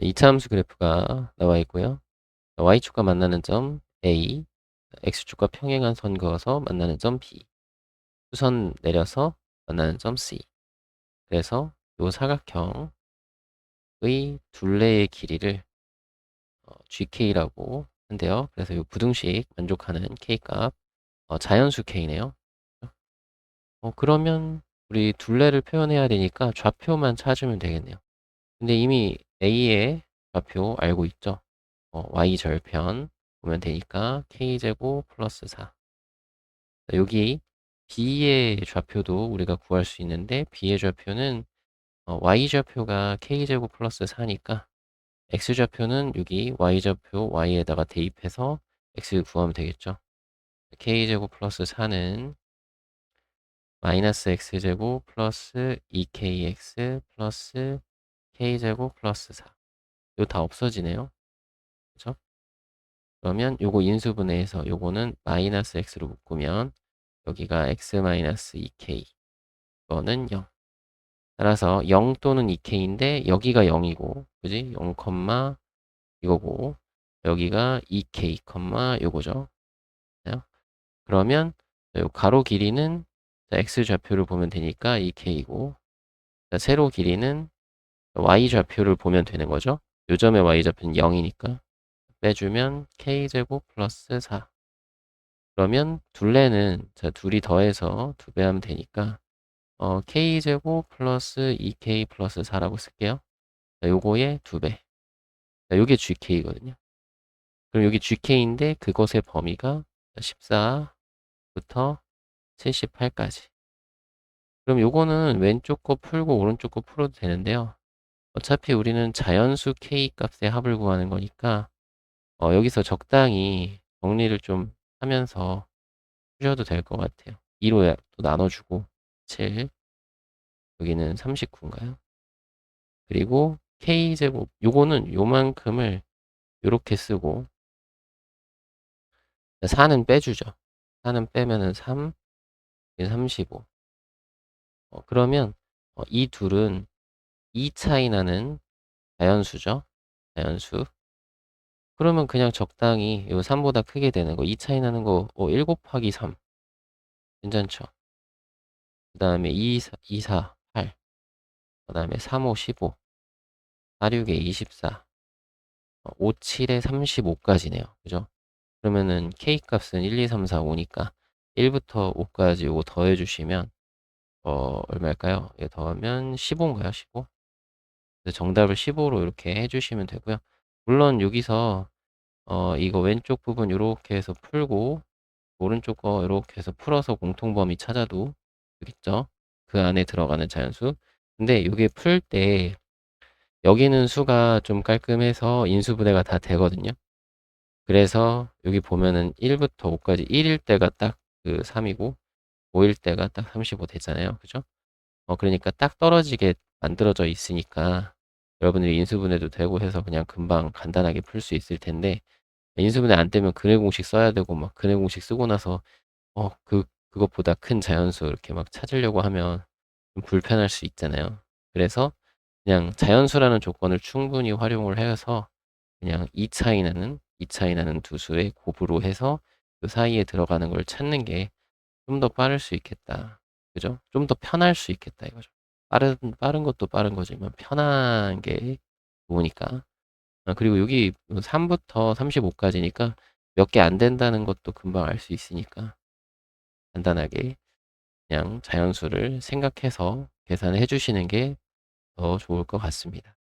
2차 함수 그래프가 나와 있고요. y축과 만나는 점 A, x축과 평행한 선 그어서 만나는 점 B, 수선 내려서 만나는 점 C. 그래서 이 사각형의 둘레의 길이를 어, GK라고 한대요. 그래서 이 부등식 만족하는 K값, 어, 자연수 K네요. 어, 그러면 우리 둘레를 표현해야 되니까 좌표만 찾으면 되겠네요. 근데 이미 A의 좌표 알고 있죠? 어, Y 절편 보면 되니까 K제곱 플러스 4. 여기 B의 좌표도 우리가 구할 수 있는데 B의 좌표는 어, Y 좌표가 K제곱 플러스 4니까 X 좌표는 여기 Y 좌표 Y에다가 대입해서 X 구하면 되겠죠. K제곱 플러스 4는 마이너스 X제곱 플러스 2KX 플러스 K제곱 플러스 4. 이거 다 없어지네요. 그죠? 그러면 요거 인수분해해서 요거는 마이너스 x로 묶으면 여기가 x 마이너스 2k 이거는 0 따라서 0 또는 2k인데 여기가 0이고 그지? 0, 이거고 여기가 2k, 요거죠. 그러면 요 가로 길이는 x 좌표를 보면 되니까 2k이고 세로 길이는 y 좌표를 보면 되는 거죠. 요점의 y 좌표는 0이니까. 빼주면 k제곱 플러스 4 그러면 둘레는 자 둘이 더해서 두 배 하면 되니까 어, k제곱 플러스 2k 플러스 4라고 쓸게요. 자, 요거의 두배. 요게 gk거든요. 그럼 여기 gk인데 그것의 범위가 14부터 78까지. 그럼 요거는 왼쪽 거 풀고 오른쪽 거 풀어도 되는데요 어차피 우리는 자연수 k 값의 합을 구하는 거니까 어, 여기서 적당히 정리를 좀 하면서 푸셔도 될 것 같아요. 2로 또 나눠주고 7 여기는 39인가요? 그리고 k제곱 요거는 요만큼을 요렇게 쓰고 4는 빼주죠. 4는 빼면은 3 35 어, 그러면 어, 이 둘은 2 차이 나는 자연수죠. 자연수 그러면 그냥 적당히 요 3보다 크게 되는 거, 2 차이 나는 거, 어, 1 곱하기 3. 괜찮죠? 그 다음에 2, 4, 2, 4, 8. 그 다음에 3, 5, 15. 4, 6에 24. 5, 7에 35까지네요. 그죠? 그러면은 K 값은 1, 2, 3, 4, 5니까 1부터 5까지 요거 더해주시면, 어, 얼마일까요? 이거 더하면 15인가요? 15? 정답을 15로 이렇게 해주시면 되고요. 물론 여기서 어, 이거 왼쪽 부분 이렇게 해서 풀고 오른쪽 거 이렇게 해서 풀어서 공통범위 찾아도 되겠죠? 그 안에 들어가는 자연수. 근데 이게 풀 때 여기는 수가 좀 깔끔해서 인수분해가 다 되거든요. 그래서 여기 보면은 1부터 5까지 1일 때가 딱 그 3이고 5일 때가 딱 35 되잖아요. 그죠? 어, 그러니까 딱 떨어지게 만들어져 있으니까 여러분들이 인수분해도 되고 해서 그냥 금방 간단하게 풀 수 있을 텐데 인수분해 안 되면 근해 공식 써야 되고 막 근해 공식 쓰고 나서 어 그 그것보다 큰 자연수 이렇게 막 찾으려고 하면 좀 불편할 수 있잖아요. 그래서 그냥 자연수라는 조건을 충분히 활용을 해서 그냥 2 차이 나는 2 차이 나는 두 수의 곱으로 해서 그 사이에 들어가는 걸 찾는 게 좀 더 빠를 수 있겠다. 그죠? 좀 더 편할 수 있겠다 이거죠. 빠른 빠른 것도 빠른 거지만 편한 게 좋으니까. 아, 그리고 여기 3부터 35까지니까 몇 개 안 된다는 것도 금방 알 수 있으니까 간단하게 그냥 자연수를 생각해서 계산해 주시는 게 더 좋을 것 같습니다.